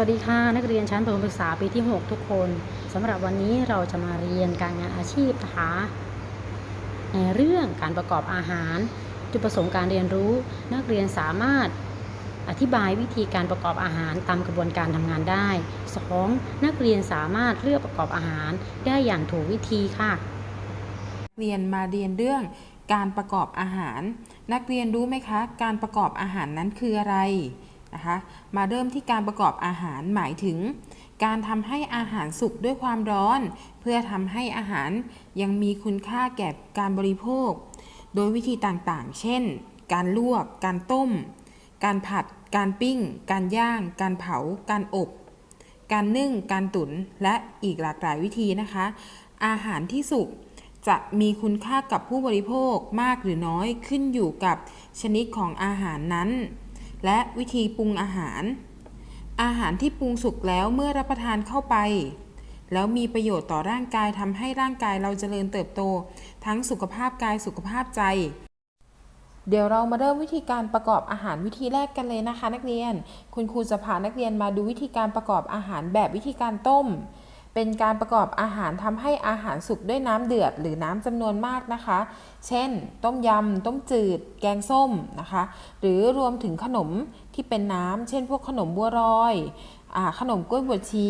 วัสดีค่ะ นักเรียนชั้นประถมศึกษาปีที่ 6 ทุกคนสำหรับวันนี้เราจะมาเรียนการงานอาชีพนะคะในเรื่องการประกอบอาหาร จุดประสงค์การเรียนรู้ นักเรียนสามารถอธิบายวิธีการประกอบอาหารตามกระบวนการทำงานได้ 2. นักเรียนสามารถเลือกประกอบอาหารได้อย่างถูกวิธีค่ะ เรียนมาเรียนเรื่องการประกอบอาหาร นักเรียนรู้ไหมคะ การประกอบอาหารนั้นคืออะไร นะคะมาเริ่มที่การประกอบอาหารหมายถึง การทำให้อาหารสุกด้วยความร้อน เพื่อทำให้อาหารยังมีคุณค่าแก่การบริโภค โดยวิธีต่างๆ เช่น การลวก การต้ม การผัด การปิ้ง การย่าง การเผา การอบ การนึ่ง การตุ๋นและอีกหลากหลายวิธีนะคะ อาหารที่สุกจะมีคุณค่ากับผู้บริโภคมากหรือน้อยขึ้นอยู่กับชนิดของอาหารนั้น และวิธีปรุงอาหาร อาหารที่ปรุงสุกแล้วเมื่อรับประทานเข้าไป แล้วมีประโยชน์ต่อร่างกายทำให้ร่างกายเราเจริญเติบโต ทั้งสุขภาพกายสุขภาพใจ เดี๋ยวเรามาเริ่มวิธีการประกอบอาหารวิธีแรกกันเลยนะคะ นักเรียน คุณครูจะพานักเรียนมาดูวิธีการประกอบอาหารแบบวิธีการต้ม เป็นการประกอบอาหารทำให้อาหารสุกด้วยน้ำเดือดหรือน้ำจำนวนมากนะคะ เช่น ต้มยำ ต้มจืด แกงส้มนะคะ หรือรวมถึงขนมที่เป็นน้ำ เช่น พวกขนมบัวรอยอขนมกล้วยบวชชี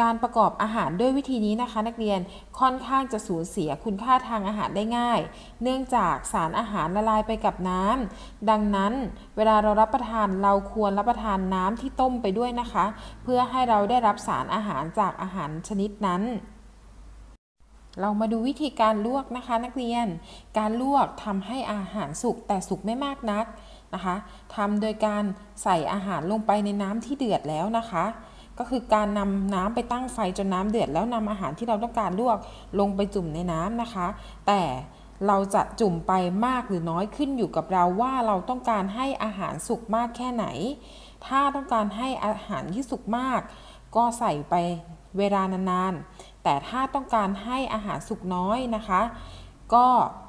การประกอบอาหารด้วยวิธีนี้นะคะ นักเรียนค่อนข้างจะสูญเสียคุณค่าทางอาหารได้ง่าย เนื่องจากสารอาหารละลายไปกับน้ำดังนั้นเวลาเรารับประทานเราควรรับประทานน้ำที่ต้มไปด้วยนะคะ เพื่อให้เราได้รับสารอาหารจากอาหารชนิดนั้นเรามาดูวิธีการลวกนะคะ นักเรียน การลวกทำให้อาหารสุกแต่สุกไม่มากนักนะคะทำโดยการใส่อาหารลงไปในน้ำที่เดือดแล้วนะคะ ก็คือการนำน้ำไปตั้งไฟจนน้ำเดือด แล้วนำอาหารที่เราต้องการลวกลงไปจุ่มในน้ำนะคะ แต่เราจะจุ่มไปมากหรือน้อยขึ้นอยู่กับเราว่าเราต้องการให้อาหารสุกมากแค่ไหน ถ้าต้องการให้อาหารที่สุกมาก ก็ใส่ไปเวลานานๆ แต่ถ้าต้องการให้อาหารสุกน้อยนะคะ ก็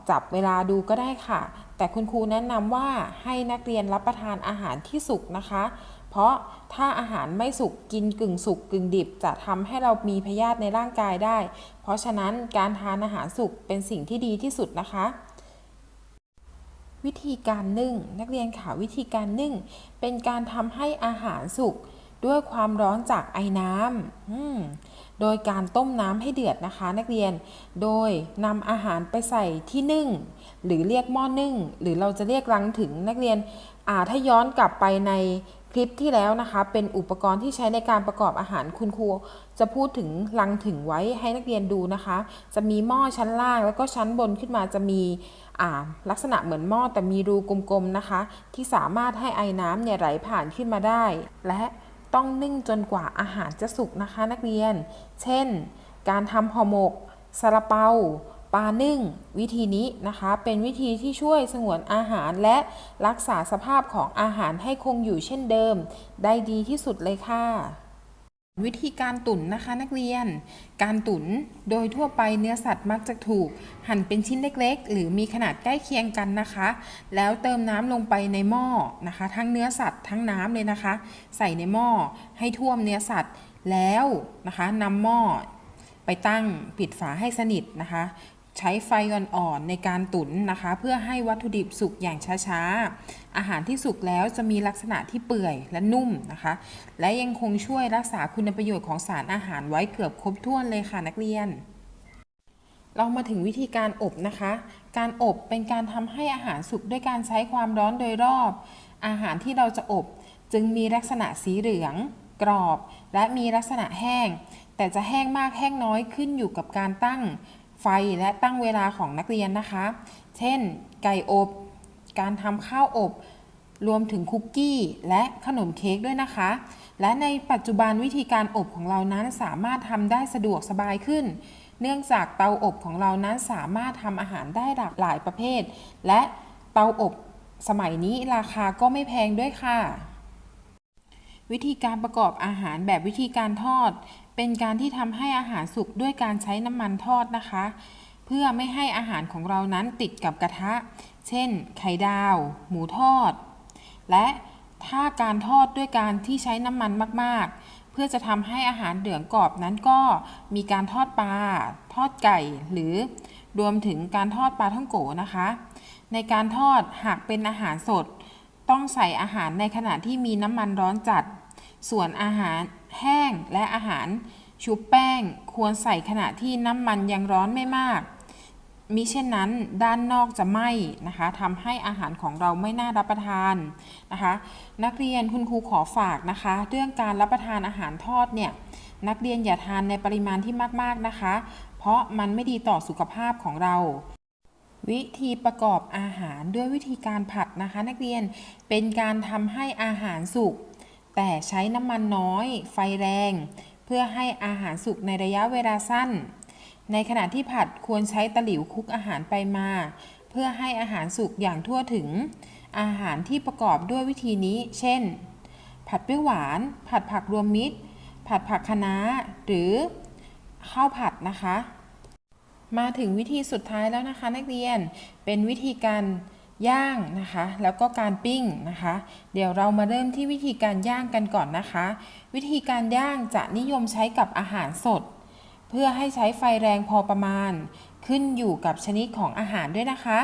จับเวลาดูก็ได้ค่ะ แต่คุณครูแนะนำว่าให้นักเรียนรับประทานอาหารที่สุกนะคะ เพราะถ้าอาหารไม่สุกกินกึ่งสุกกึ่งดิบ จะทำให้เรามีพยาธิในร่างกายได้ เพราะฉะนั้นการทานอาหารสุกเป็นสิ่งที่ดีที่สุดนะคะ วิธีการนึ่ง นักเรียนค่ะวิธีการนึ่ง เป็นการทำให้อาหารสุกด้วยความร้อนจากไอ้น้ำ โดยการต้มน้ำให้เดือดนะคะ นักเรียน โดยนำอาหารไปใส่ที่นึ่ง หรือเรียกหม้อนึ่ง หรือเราจะเรียกรังถึงนักเรียนอาถ้าย้อนกลับไปใน คลิปที่แล้วนะคะ เป็นอุปกรณ์ที่ใช้ในการประกอบอาหารคุณครูจะพูดถึงรังถึงไว้ให้นักเรียนดูนะคะ จะมีหม้อชั้นล่างแล้วก็ชั้นบนขึ้นมาจะมีลักษณะเหมือนหม้อแต่มีรูกลมๆนะคะ ที่สามารถให้ไอ้น้ำเนี่ยไหลผ่านขึ้นมาได้ และต้องนึ่งจนกว่าอาหารจะสุกนะคะ นักเรียน เช่น การทำห่อหมกซาลาเปา ลานึ่งวิธีนี้นะคะ เป็นวิธีที่ช่วยสงวนอาหารและรักษาสภาพของอาหารให้คงอยู่เช่นเดิม ได้ดีที่สุดเลยค่ะ วิธีการตุ๋นนะคะนักเรียน การตุ๋นโดยทั่วไปเนื้อสัตว์มักจะถูก หั่นเป็นชิ้นเล็กๆ หรือมีขนาดใกล้เคียงกันนะคะ แล้วเติมน้ำลงไปในหม้อนะคะ ทั้งเนื้อสัตว์ทั้งน้ำเลยนะคะ ใส่ในหม้อให้ท่วมเนื้อสัตว์แล้วนะคะนำหม้อไปตั้งปิดฝาให้สนิทนะคะ ใช้ไฟอ่อนๆในการตุ๋นนะคะ เพื่อให้วัตถุดิบสุกอย่างช้าๆ อาหารที่สุกแล้วจะมีลักษณะที่เปื่อยและนุ่มนะคะ และยังคงช่วยรักษาคุณประโยชน์ของสารอาหารไว้เกือบครบถ้วนเลยค่ะนักเรียน เรามาถึงวิธีการอบนะคะ การอบเป็นการทำให้อาหารสุกด้วยการใช้ความร้อนโดยรอบ อาหารที่เราจะอบจึงมีลักษณะสีเหลือง กรอบ และมีลักษณะแห้ง แต่จะแห้งมากแห้งน้อยขึ้นอยู่กับการตั้ง ไฟและตั้งเวลาของนักเรียนนะคะ เช่น ไก่อบ การทำข้าวอบ รวมถึงคุกกี้และขนมเค้กด้วยนะคะ และในปัจจุบันวิธีการอบของเรานั้นสามารถทำได้สะดวกสบายขึ้น เนื่องจากเตาอบของเรานั้นสามารถทำอาหารได้หลากหลายประเภท และเตาอบสมัยนี้ราคาก็ไม่แพงด้วยค่ะ วิธีการประกอบอาหารแบบวิธีการทอด เป็นการที่ทำให้อาหารสุกด้วยการใช้น้ำมันทอดนะคะ เพื่อไม่ให้อาหารของเรานั้นติดกับกระทะ เช่น ไข่ดาว หมูทอด และถ้าการทอดด้วยการที่ใช้น้ำมันมาก ๆ เพื่อจะทำให้อาหารเหลืองกรอบนั้นก็มีการทอดปลา ทอดไก่ หรือรวมถึงการทอดปลาท่องโกนะคะ ในการทอดหากเป็นอาหารสด ต้องใส่อาหารในขณะที่มีน้ำมันร้อนจัด ส่วนอาหาร แห้งและอาหารชุบแป้งควรใส่ขณะที่น้ำมันยังร้อนไม่มากมิเช่นนั้นด้านนอกจะไหม้นะคะทำให้อาหารของเราไม่น่ารับประทานนะคะ นักเรียนคุณครูขอฝากนะคะ เรื่องการรับประทานอาหารทอดเนี่ยนักเรียนอย่าทานในปริมาณที่มากๆนะคะ เพราะมันไม่ดีต่อสุขภาพของเรา วิธีประกอบอาหารด้วยวิธีการผัดนะคะ นักเรียนเป็นการทำให้อาหารสุก แต่ใช้น้ำมันน้อย ไฟแรง เพื่อให้อาหารสุกในระยะเวลาสั้น ในขณะที่ผัดควรใช้ตะหลิวคลุกอาหารไปมา เพื่อให้อาหารสุกอย่างทั่วถึง อาหารที่ประกอบด้วยวิธีนี้ เช่น ผัดเปรี้ยวหวาน ผัดผักรวมมิตร ผัดผักคะน้า หรือข้าวผัดนะคะ มาถึงวิธีสุดท้ายแล้วนะคะ นักเรียนเป็นวิธีการ ย่างนะคะ แล้วก็การปิ้งนะคะ เดี๋ยวเรามาเริ่มที่วิธีการย่างกันก่อนนะคะ วิธีการย่างจะนิยมใช้กับอาหารสด เพื่อให้ใช้ไฟแรงพอประมาณ ขึ้นอยู่กับชนิดของอาหารด้วยนะคะ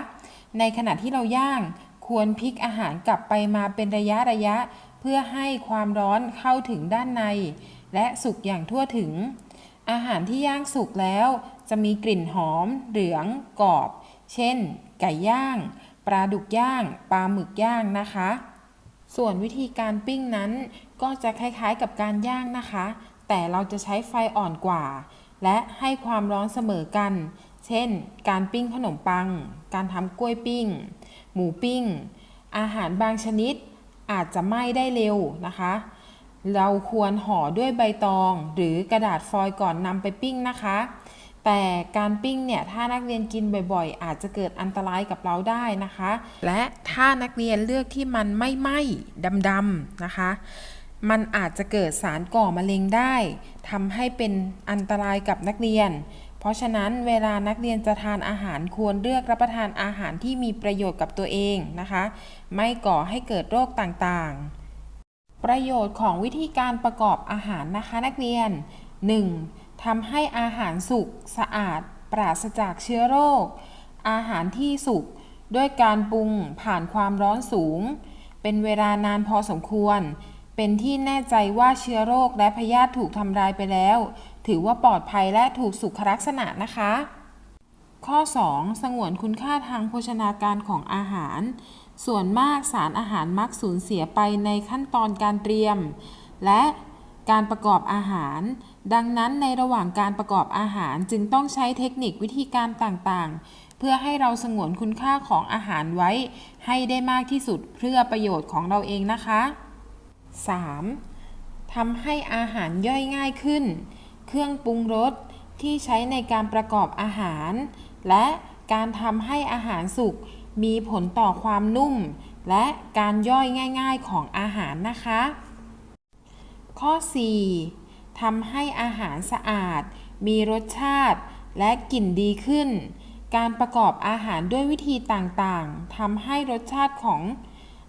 ในขณะที่เราย่างควรพลิกอาหารกลับไปมาเป็นระยะระยะ เพื่อให้ความร้อนเข้าถึงด้านใน และสุกอย่างทั่วถึง อาหารที่ย่างสุกแล้ว จะมีกลิ่นหอม เหลืองกรอบ เช่น ไก่ย่าง ปลาดุกย่าง ปลาหมึกย่างนะคะ ส่วนวิธีการปิ้งนั้น ก็จะคล้ายๆกับการย่างนะคะ แต่เราจะใช้ไฟอ่อนกว่า และให้ความร้อนเสมอกัน เช่น การปิ้งขนมปัง การทำกล้วยปิ้ง หมูปิ้ง อาหารบางชนิดอาจจะไหม้ได้เร็วนะคะ เราควรห่อด้วยใบตอง หรือกระดาษฟอยล์ก่อนนำไปปิ้งนะคะ แต่การปิ้งเนี่ยถ้านักเรียนกินบ่อยๆ อาจจะเกิดอันตรายกับเราได้นะคะ และถ้านักเรียนเลือกที่มันไม่ไหม้ดำๆนะคะ มันอาจจะเกิดสารก่อมะเร็งได้ทำให้เป็นอันตรายกับนักเรียน เพราะฉะนั้นเวลานักเรียนจะทานอาหารควรเลือกรับประทานอาหารที่มีประโยชน์กับตัวเองนะคะ ไม่ก่อให้เกิดโรคต่างๆ ประโยชน์ของวิธีการประกอบอาหารนะคะนักเรียน 1. ทำให้อาหารสุกสะอาด ปราศจากเชื้อโรค อาหารที่สุกด้วยการปรุงผ่านความร้อนสูง เป็นเวลานานพอสมควร เป็นที่แน่ใจว่าเชื้อโรคและพยาธิถูกทำลายไปแล้ว ถือว่าปลอดภัยและถูกสุขลักษณะนะคะ ข้อ 2. สงวนคุณค่าทางโภชนาการของอาหาร ส่วนมากสารอาหารมักสูญเสียไปในขั้นตอนการเตรียม และ การประกอบอาหาร ดังนั้นในระหว่างการประกอบอาหารจึงต้องใช้เทคนิควิธีการต่างๆ เพื่อให้เราสงวนคุณค่าของอาหารไว้ ให้ได้มากที่สุดเพื่อประโยชน์ของเราเองนะคะ 3. ทำให้อาหารย่อยง่ายขึ้น เครื่องปรุงรสที่ใช้ในการประกอบอาหาร และการทำให้อาหารสุกมีผลต่อความนุ่ม และการย่อยง่าย ๆของอาหารนะคะ ข้อ 4. ทำให้อาหารสะอาด มีรสชาติ และกลิ่นดีขึ้น การประกอบอาหารด้วยวิธีต่างๆทำให้รสชาติของ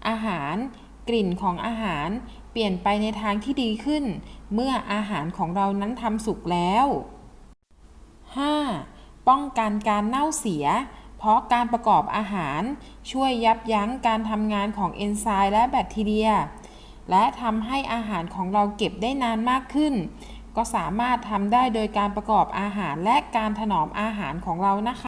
อาหาร กลิ่นของอาหาร เปลี่ยนไปในทางที่ดีขึ้น เมื่ออาหารของเรานั้นทำสุกแล้ว 5. ป้องกันการเน่าเสีย เพราะการประกอบอาหารช่วยยับยั้งการทำงานของเอนไซม์และแบคทีเรีย และทำให้อาหารของเราเก็บได้นานมากขึ้น ก็สามารถทำได้โดยการประกอบอาหารและการถนอมอาหารของเรานะคะ